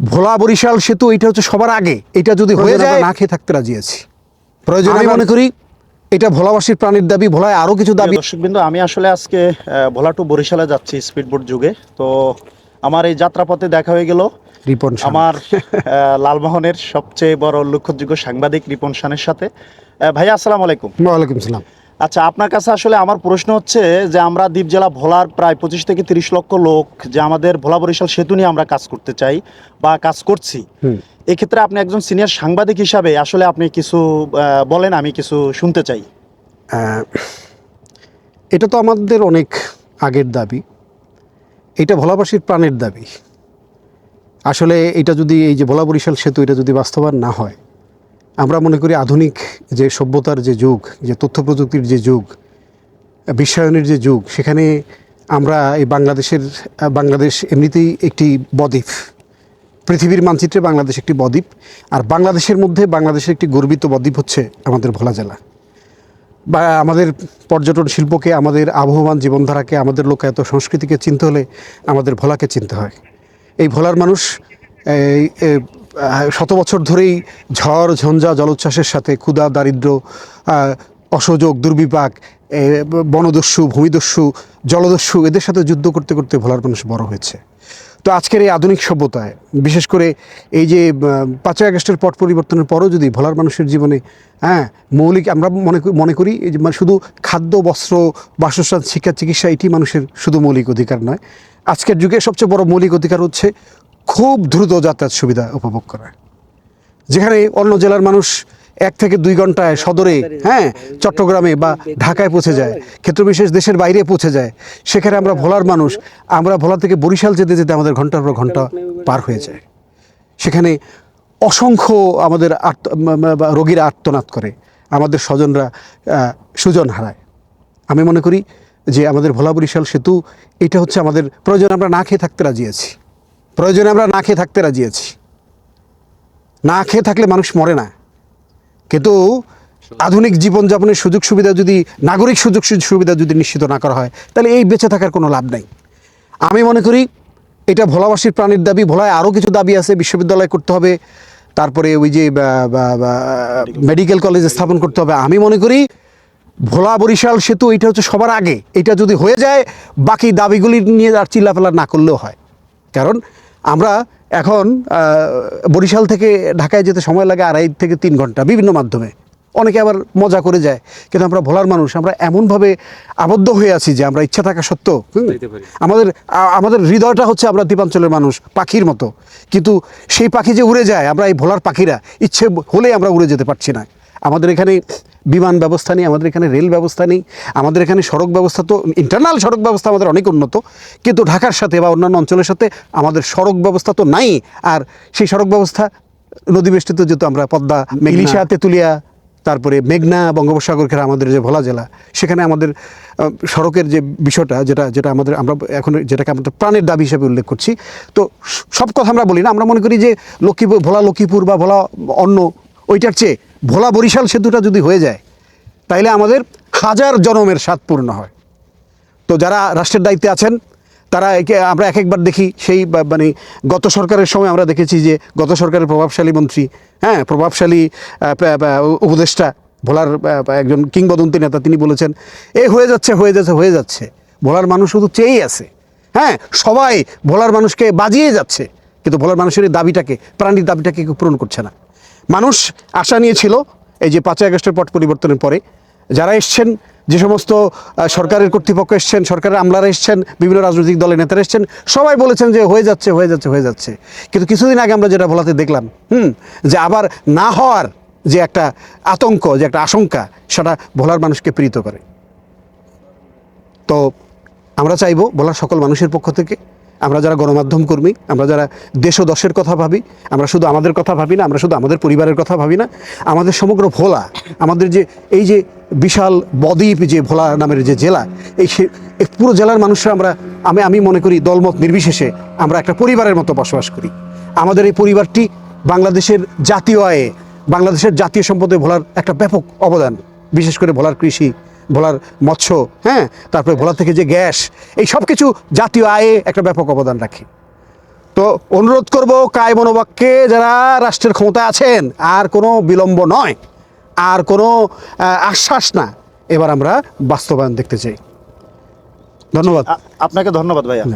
ভোলা বরিশাল সেতু এটা হচ্ছে সবার আগে। এটা যদি হয়ে যায় না খেয়ে থাকতে রাজি আছি। প্রয়োজন আমি মনে করি এটা ভোলাবাসীর প্রাণীর দাবি ভোলায় আরও কিছু দাবি দর্শক বিন্দু আমি আসলে আজকে ভোলা টু বরিশালে যাচ্ছি স্পিডবোট যুগে। তো আমার এই যাত্রাপথে দেখা হয়ে গেল। রিপন আমার লালমোহনের সবচেয়ে বড় উল্লেখযোগ্য সাংবাদিক রিপন শানের সাথে। ভাইয়া আসসালামু আলাইকুম। ওয়ালাইকুম সালাম। আচ্ছা আপনার কাছে আসলে আমার প্রশ্ন হচ্ছে যে আমরা দ্বীপ জেলা ভোলার প্রায় পঁচিশ থেকে তিরিশ লক্ষ লোক যে আমাদের ভোলা বরিশাল সেতু নিয়ে আমরা কাজ করতে চাই বা কাজ করছি। এক্ষেত্রে আপনি একজন সিনিয়র সাংবাদিক হিসাবে আসলে আপনি কিছু বলেন আমি কিছু শুনতে চাই। এটা তো আমাদের অনেক আগের দাবি। এটা ভোলাবাসীর প্রাণের দাবি। আসলে এটা যদি এই যে ভোলা বরিশাল সেতু এটা যদি বাস্তবায়ন না হয় আমরা মনে করি আধুনিক যে সভ্যতার যে যুগ, যে তথ্য প্রযুক্তির যে যুগ, বিশ্বায়নের যে যুগ, সেখানে আমরা এই বাংলাদেশের, বাংলাদেশ এমনিতেই একটি বদ্বীপ। পৃথিবীর মানচিত্রে বাংলাদেশ একটি বদ্বীপ, আর বাংলাদেশের মধ্যে বাংলাদেশের একটি গর্বিত বদ্বীপ হচ্ছে আমাদের ভোলা জেলা। বা আমাদের পর্যটন শিল্পকে, আমাদের আবহমান জীবনধারাকে, আমাদের লোকায়ত সংস্কৃতিকে চিনতে হলে আমাদের ভোলাকে চিনতে হয়। এই ভোলার মানুষ শত বছর ধরেই ঝড়, ঝঞ্ঝা, জলোচ্ছ্বাসের সাথে ক্ষুধা দারিদ্র অসহযোগ, দুর্বিপাক বনদস্যু, ভূমিদস্যু, জলদস্যু, এদের সাথে যুদ্ধ করতে করতে ভোলার মানুষ বড় হয়েছে। তো আজকের এই আধুনিক সভ্যতায়, বিশেষ করে এই যে পাঁচই আগস্টের পট পরিবর্তনের পরও যদি ভোলার মানুষের জীবনে হ্যাঁ মৌলিক, আমরা মনে মনে করি, এই যে মানে শুধু খাদ্য, বস্ত্র, বাসস্থান, শিক্ষা, চিকিৎসা, এটি মানুষের শুধু মৌলিক অধিকার নয়। আজকের যুগে সবচেয়ে বড় মৌলিক অধিকার হচ্ছে খুব দ্রুত যাতায়াত সুবিধা উপভোগ করা। যেখানে অন্য জেলার মানুষ এক থেকে দুই ঘন্টায় সদরে হ্যাঁ চট্টগ্রামে বা ঢাকায় পৌঁছে যায়, ক্ষেত্রবিশেষ দেশের বাইরে পৌঁছে যায়, সেখানে আমরা ভোলার মানুষ, আমরা ভোলা থেকে বরিশাল যেতে যেতে আমাদের ঘণ্টার পর ঘণ্টা পার হয়ে যায়। সেখানে অসংখ্য আমাদের আর্ত রোগীরা আর্তনাদ করে, আমাদের স্বজনরা সুজন হারায়। আমি মনে করি যে আমাদের ভোলা বরিশাল সেতু, এটা হচ্ছে আমাদের প্রয়োজন, আমরা না খেয়ে থাকতে রাজি আছি। প্রয়োজনে আমরা না খেয়ে থাকতে রাজি আছি। না খেয়ে থাকলে মানুষ মরে না। কিন্তু আধুনিক জীবনযাপনের সুযোগ সুবিধা যদি, নাগরিক সুযোগ সুবিধা যদি নিশ্চিত না করা হয়, তাহলে এই বেঁচে থাকার কোনো লাভ নেই। আমি মনে করি এটা ভোলাবাসীর প্রাণীর দাবি, ভোলায় আরও কিছু দাবি আছে, বিশ্ববিদ্যালয় করতে হবে, তারপরে ওই যে মেডিকেল কলেজ স্থাপন করতে হবে। আমি মনে করি ভোলা বরিশাল সেতু, এটা হচ্ছে সবার আগে। এটা যদি হয়ে যায়, বাকি দাবিগুলি নিয়ে আর চিল্লাফেলা না করলেও হয়। কারণ আমরা এখন বরিশাল থেকে ঢাকায় যেতে সময় লাগে আড়াই থেকে তিন ঘণ্টা বিভিন্ন মাধ্যমে। অনেকে আবার মজা করে যায়। কিন্তু আমরা ভোলার মানুষ আমরা এমনভাবে আবদ্ধ হয়ে আছি যে আমরা ইচ্ছা থাকা সত্ত্বেও আমাদের আমাদের হৃদয়টা হচ্ছে আমরা দ্বীপাঞ্চলের মানুষ পাখির মতো। কিন্তু সেই পাখি যে উড়ে যায় আমরা এই ভোলার পাখিরা ইচ্ছে হলেই আমরা উড়ে যেতে পারছি না। আমাদের এখানে বিমান ব্যবস্থা নেই আমাদের এখানে রেল ব্যবস্থা নেই আমাদের এখানে সড়ক ব্যবস্থা তো ইন্টারনাল সড়ক ব্যবস্থা আমাদের অনেক উন্নত কিন্তু ঢাকার সাথে বা অন্যান্য অঞ্চলের সাথে আমাদের সড়ক ব্যবস্থা তো নাই আর সেই সড়ক ব্যবস্থা নদী বেষ্টিত যেহেতু আমরা পদ্মা মেঘলিশা তেঁতুলিয়া তারপরে মেঘনা বঙ্গোপসাগর ঘেরা আমাদের যে ভোলা জেলা সেখানে আমাদের সড়কের যে বিষয়টা যেটা যেটা আমাদের আমরা এখন যেটাকে আমাদের প্রাণের দাবি হিসেবে উল্লেখ করছি তো সব কথা আমরা বলি না আমরা মনে করি যে লক্ষ্মীপুর ভোলা লক্ষ্মীপুর বা ভোলা অন্য ওইটার চেয়ে ভোলা বরিশাল সেতুটা যদি হয়ে যায়, তাইলে আমাদের হাজার জনমের স্বাদ পূর্ণ হয়। তো যারা রাষ্ট্রের দায়িত্বে আছেন, তারা একে, আমরা এক একবার দেখি সেই মানে গত সরকারের সময় আমরা দেখেছি যে গত সরকারের প্রভাবশালী মন্ত্রী হ্যাঁ প্রভাবশালী উপদেষ্টা, ভোলার একজন কিংবদন্তি নেতা তিনি বলেছেন, এ হয়ে যাচ্ছে হয়ে যাচ্ছে হয়ে যাচ্ছে। ভোলার মানুষ শুধু চেয়েই আছে। হ্যাঁ সবাই ভোলার মানুষকে বাজিয়ে যাচ্ছে। কিন্তু ভোলার মানুষের এই দাবিটাকে, প্রাণীর দাবিটাকে পূরণ করছে না। মানুষ আশা নিয়েছিল এই যে পাঁচই আগস্টের পট পরিবর্তনের পরে। যারা এসছেন, যে সমস্ত সরকারের কর্তৃপক্ষ এসছেন, সরকারের আমলারা এসছেন, বিভিন্ন রাজনৈতিক দলের নেতারা এসছেন, সবাই বলেছেন যে হয়ে যাচ্ছে হয়ে যাচ্ছে হয়ে যাচ্ছে। কিন্তু কিছুদিন আগে আমরা যেটা বলাতে দেখলাম, হুম, যে আবার না হওয়ার যে একটা আতঙ্ক, যে একটা আশঙ্কা, সেটা ভোলার মানুষকে প্রীত করে। তো আমরা চাইব বলার সকল মানুষের পক্ষ থেকে আমরা যারা গণমাধ্যম কর্মী, আমরা যারা দেশ ও দশের কথা ভাবি, আমরা শুধু আমাদের কথা ভাবি না, আমরা শুধু আমাদের পরিবারের কথা ভাবি না, আমাদের সমগ্র ভোলা, আমাদের যে, এই যে বিশাল বদ্বীপ যে ভোলা নামের যে জেলা, এই সে- পুরো জেলার মানুষরা আমরা, আমি আমি মনে করি দলমত নির্বিশেষে আমরা একটা পরিবারের মতো বসবাস করি। আমাদের এই পরিবারটি বাংলাদেশের জাতীয় আয়ে, বাংলাদেশের জাতীয় সম্পদে ভোলার একটা ব্যাপক অবদান, বিশেষ করে ভোলার কৃষি ভোলার মৎস্য হ্যাঁ? তারপরে ভোলা থেকে যে গ্যাস এই সব কিছু জাতীয় আয়ে একটা ব্যাপক অবদান রাখে। তো অনুরোধ করব কায় মনোবাক্যে যারা রাষ্ট্রের ক্ষমতা আছেন আর কোনো বিলম্ব নয় আর কোনো আশ্বাস না এবার আমরা বাস্তবায়ন দেখতে চাই। ধন্যবাদ। আপনাকে ধন্যবাদ ভাইয়া।